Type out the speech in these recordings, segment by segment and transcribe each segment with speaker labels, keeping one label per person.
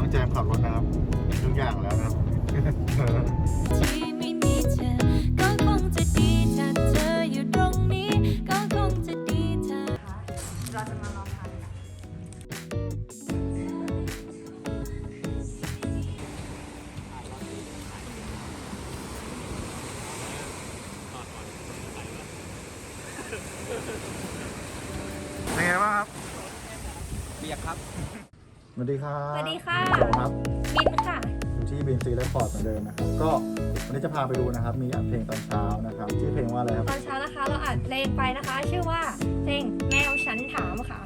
Speaker 1: น้องแจมขับรถนะครับทุกอย่างแล้วนะครับ
Speaker 2: ที่ไม่มีเธอ ก็คงจะดีถ้าเธออยู่ตรงนี้ ก็คงจะดีเธอ
Speaker 3: เราจะมาลองทานกัน
Speaker 1: เป็นไงบ้างครับ
Speaker 4: เบียร์ครับ
Speaker 1: ส วัสดีครับ
Speaker 3: สวัสดีค่ะ
Speaker 1: ครับ
Speaker 3: มินค่ะ
Speaker 1: อยู่ที่บีนซีและฟอร์ดเหมือนเดิมนะครับ ก็วันนี้จะพาไปดูนะครับ มีอัดเพลงตอนเช้านะครับชื่อเพลงว่าอะไรครับ
Speaker 3: ตอนเช้านะคะเราอัดเพลงไปนะคะ ชื่อว่าเพลงแมวฉันถามค่ะ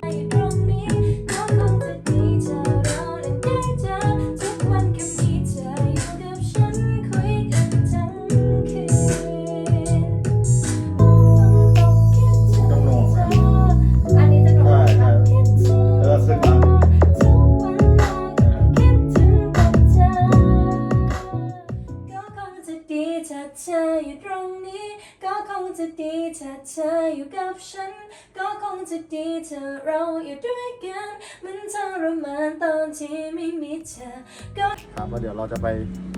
Speaker 2: ร งนี้ก็คงจะดีถ้าเธออยู่กับฉัน ก็คงจะดีถ้าเราอยู่ด้วยกัน มันทรมานตอนที่ไม่มีเธอ ก็
Speaker 1: ครับแล้วเดี๋ยวเราจะไป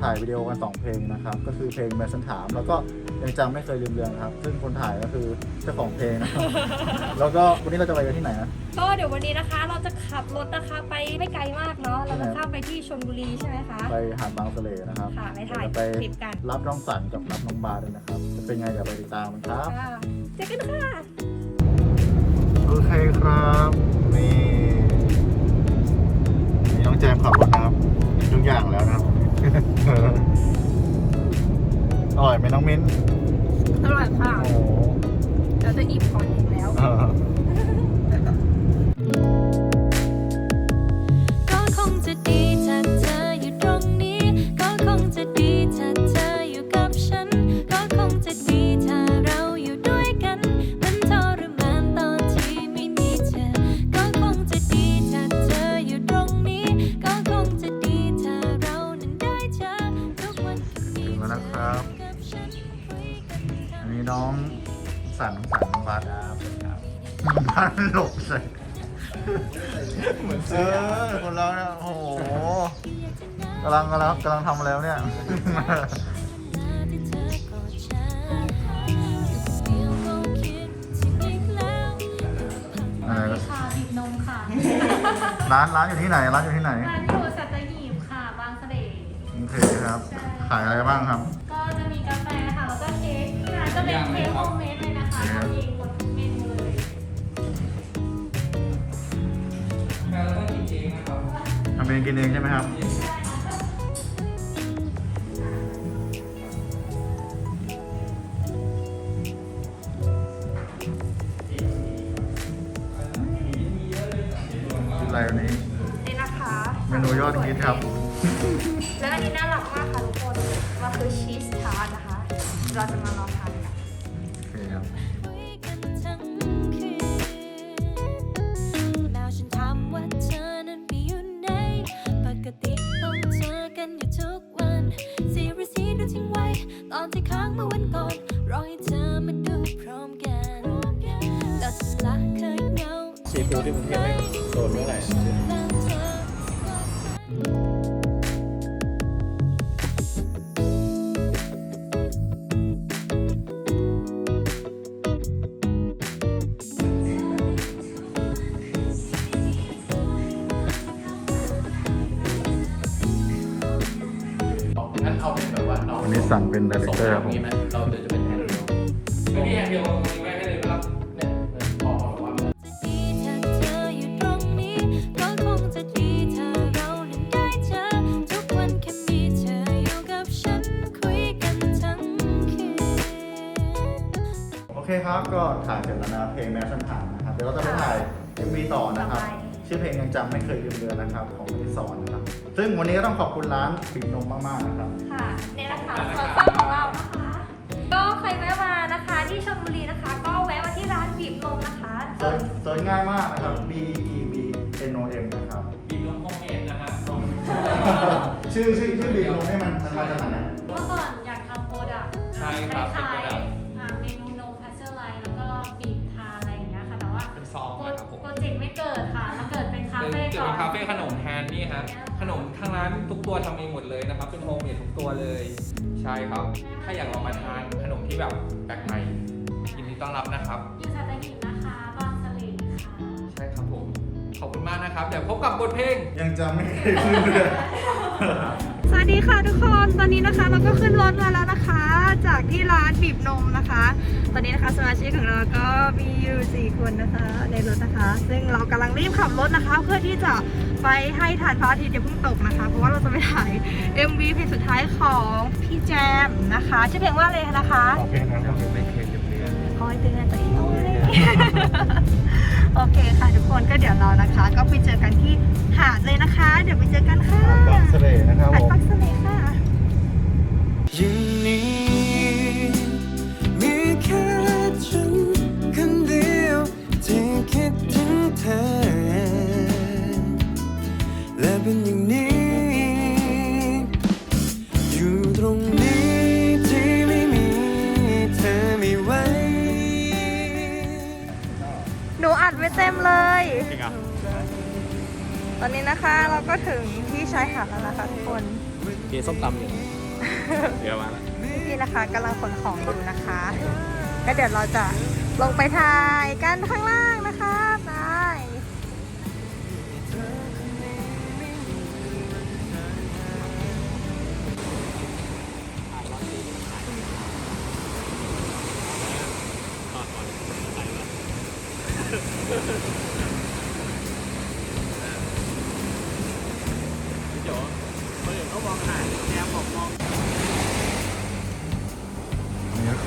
Speaker 1: ถ่ายวิดีโอกันสองเพลงนะครับ ก็คือเพลงแมสันถาม แล้วก็ยังจำไม่เคยลืมเรือนครับ ซึ่งคนถ่ายก็คือเจ้าของเพลงนะครับ แล้วก็วันนี้เราจะไปกันที่ไหนนะ
Speaker 3: ก็เดี๋ยววันนี้นะคะเราจะขับรถนะคะไปไม่ไกลมากเนาะ เราจะข้ามไปที่ชลบุรีใช่ไหมคะ
Speaker 1: ไปหาดบางสะเลนะครับ
Speaker 3: ค่ะไปถ่าย
Speaker 1: เดี๋วจะไป
Speaker 3: คลิปกัน
Speaker 1: รับน้องสันกับรับน้องบาร์ด้วยนะครับ จะเป็นไงเดี๋ยวไปติดตามกันครับ
Speaker 3: ค่ะเจอกันค่ะ
Speaker 1: โอเคครับนี่นี่น้องแจมขับรถนะครับทุกอย่างแล้วนะครับอร่อยไหมน้องมิ้น
Speaker 3: อร่อยค่ะ
Speaker 1: โอ้โห
Speaker 3: เราจะอิ่มก่อนถึงแล้ว
Speaker 1: เออา
Speaker 2: น
Speaker 1: หลบใส่เหมือนเออคนเราเนี่ยโอ้โหกำลังกำลังกำลังทำอะไรวะเนี่ย
Speaker 2: ที่เธอกอดฉันเดียวก็คิดถึงอีกแล้ว
Speaker 1: อะไรนะ
Speaker 5: ค่ะบีบนมค่ะ
Speaker 1: ร้านร้านอยู่ที่ไหน ร้านอยู่ที่ไหน
Speaker 5: ร้านอยู่สัตหีบค่ะ บางเสร่
Speaker 1: โอเคครับ ขายอะไรบ้างครับ
Speaker 5: ก็จะมีกาแฟค่ะ แล้วก็เค้กที่ร้านจะเป็นเค้กโฮมเมด องกินเอ
Speaker 1: งใช่ไหมครับอะไรวันนี้
Speaker 3: นี่นะคะ
Speaker 1: เมนูยอดฮิตครับ
Speaker 3: แล้วอันนี้น่ารักมากค่ะทุกคน มันคือชีสทาร์ตนะคะ เราจะมาลองทานกัน
Speaker 1: โอเคครับ
Speaker 2: ที่ค้างเมื่อวันก่อน รอให้เธอมาดูพร้อมกันแล้วฉันละเคยเหงา
Speaker 4: ซีฟู้ดที่กรุงเทพไม่โดนเมื่อไหร่
Speaker 2: แล้วเธอ
Speaker 1: สั่งเป็นดีเรคเตอร์ครับผม
Speaker 4: มีไหมเราเดี๋ยวจะเป็นแฮนด์เดียวไม่ได้แฮนด์เดียวตรงนี้ไว้ให้เลยครับเนี่ยพอแบบว่า
Speaker 2: จะดีถ้าเธออยู่ตรงนี้ก็คงจะดีถ้าเรานั้นได้เจอทุกวันแค่มีเธออยู่กับฉันคุยกันทั้งคืน
Speaker 1: โอเคครับก็ถ่ายเสร็จแล้วนะเพลงแมวฉันถามนะครับ เดี๋ยวเราจะไปถ่ายเอ็มวีต่อนะครับ ชื่อเพลงยังจำไม่เคยลืมเรือนนะครับของพิสอนนะครับ ซึ่งวันนี้ก็ต้องขอบคุณร้านปิ่นนมมากๆนะครับ
Speaker 3: ค่ะนี่นะคะสวนสัตว์ของเรานะคะ ก็ใครแวะมานะคะที่ชลบุรีนะคะ ก็แวะมาที่ร้านบีบนมนะคะ
Speaker 1: เซิร์ชเซิร์ชง่ายมากนะครับ B E B N O M นะครับ
Speaker 4: บีบนมโฮมเมดนะฮะนม
Speaker 1: ชื่อชื่อชื่อบีบนมเนี่ยมันมันมาจากไหนนะ
Speaker 5: เมื่อก่อนอยากทำโปรดักต์
Speaker 4: ใช่ครับ
Speaker 5: คล้าย
Speaker 4: เป็นโปรดักต์
Speaker 5: ๆอ่าเมนูนมพาสเจอร์ไลท์แล้วก็บีบทาอะไรอย่างเงี้ยค่ะแต่ว่า
Speaker 4: เป็นซอง
Speaker 5: โปร
Speaker 4: นะครับผม
Speaker 5: โปรเจกต์ไม่เกิดค่ะมาเกิดเป็ นคา
Speaker 4: เป็น
Speaker 5: เฟ่
Speaker 4: เกี่ยว
Speaker 5: ก่อ
Speaker 4: กับ
Speaker 5: น
Speaker 4: คาเฟ่ขนมแทนนี่ฮะขนมข้างในนั้นทุกตัวทำเองหมดเลยนะครับ เป็นโฮมเมดทุกตัวเลย ใช่ครับ ถ้าอยากลองมาทานขนมที่แบบแปลกใหม่ยินดีต้อนรับนะครับ
Speaker 5: อยู่สัตหีบนะคะ บางสะเลค่ะ
Speaker 4: ใช่ครับผม ขอบคุณมากนะครับ เดี๋ยวพบกับบทเพลง
Speaker 1: ยังจำไม่เคยลืมเรือน
Speaker 3: สวัสดีค่ะทุกคน ตอนนี้นะคะเราก็ขึ้นรถมาแล้วนะคะ จากที่ร้านบีบนมนะคะ ตอนนี้นะคะสมาชิกของเราก็มีอยู่สี่คนนะคะ ในรถนะคะ ซึ่งเรากำลังรีบขับรถนะคะ เพื่อที่จะไปให้ทานพระอาทิตย์อย่าเพิ่งตกนะคะ เพราะว่าเราจะไปถ่าย MV เพลงสุดท้ายของพี่แจมนะคะชื่อเพลงว่าอะไรนะคะ
Speaker 1: โอเคนะครับ
Speaker 3: ค อยเตือนตัวเองเอาไว้โอเคค่ะทุกคนก็เดี๋ยวเรานะคะ ก็ไปเจอกันที่หาดเลยนะคะ เดี๋ยวไปเจอกันค่ะ
Speaker 1: บางเสร่นะครับ
Speaker 3: หาด
Speaker 1: ผม
Speaker 3: ปักเสลค่ะ
Speaker 6: อนนี้นะ
Speaker 3: คะเราก็ถึงที่ชายหาดแล้วนะคะทุกคน
Speaker 4: เกี๊ส้มตำอยู่เดี๋ยวมาแล้ว
Speaker 3: พี่ๆนะคะกำลังขนของอยู่นะคะก็เดี๋ยวเราจะลงไปถ่ายกันข้างล่างนะคะบาย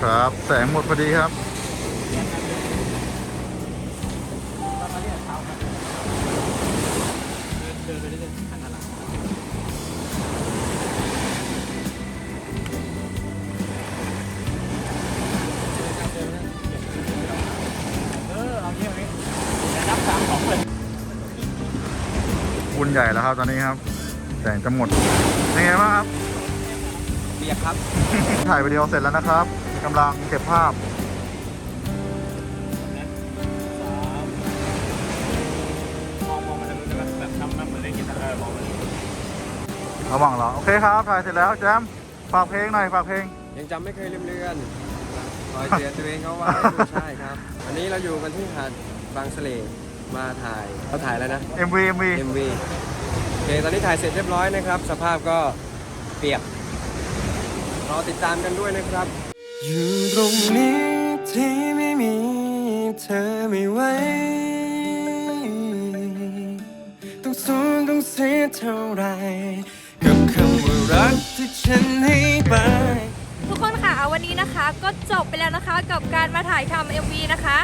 Speaker 1: ครับ แสงหมดพอดีครับบุญใหญ่แล้วครับตอนนี้ครับ แสงจะหมดเป็นไงบ้างครับ
Speaker 4: เบียร์ครับ
Speaker 1: ถ่ายวิดีโอเสร็จแล้วนะครับ กำลังเก็บภาพ
Speaker 4: มองมองมันจะรู้ใช่ไหมแบบทำมันเหมือนเล่นกีตาร์เออมองมัน
Speaker 1: ระหว่างรอ โอเคครับ ถ่ายเสร็จแล้วแจมฝากเพลงหน่อยฝากเพลง
Speaker 6: ยังจำไม่เคยลืมเลือนคอยเตือนตัวเองเขาไว้ใช่ครับ วันนี้เราอยู่กันที่หาดบางสะเลมาถ่ายเขาถ่ายแล้วนะ
Speaker 1: MV MV
Speaker 6: MV โอเคตอนนี้ถ่ายเสร็จเรียบร้อยนะครับ สภาพก็เปียกรอติดตามกันด้วยนะครับ อยู่ตรงนี้ที่ไม่มีเธอไม่ไหวต้องสูญต้องเสียเท่าไร กับคำว่ารักที่ฉันให้ไป
Speaker 3: ทุกคนค่ะวันนี้นะคะก็จบไปแล้วนะคะกับการมาถ่ายทำ MV นะคะ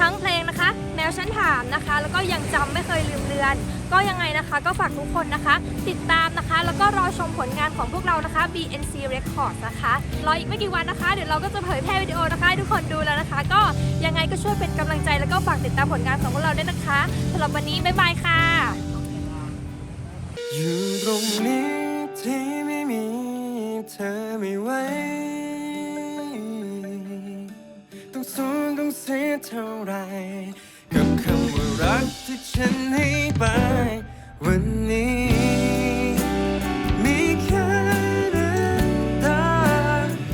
Speaker 3: ทั้งเพลงนะคะ แมวฉันถามนะคะ แล้วก็ยังจำไม่เคยลืมเลือน ก็ยังไงนะคะ ก็ฝากทุกคนนะคะ ติดตามนะคะ แล้วก็รอชมผลงานของพวกเรานะคะ BNC Records นะคะรออีกไม่กี่วันนะคะ เดี๋ยวเราก็จะเผยแพร่วิดีโอนะคะให้ทุกคนดูแล้วนะคะ ก็ยังไงก็ช่วยเป็นกำลังใจแล้วก็ฝากติดตามผลงานของพวกเราด้วยนะคะสำหรับวันนี้บ๊ายบายค่ะ
Speaker 6: อยู่ตรงนี้ที่ไม่มีเธอไม่ไหว เสียเท่าไร กับคำว่ารักที่ฉันให้ไปวันนี้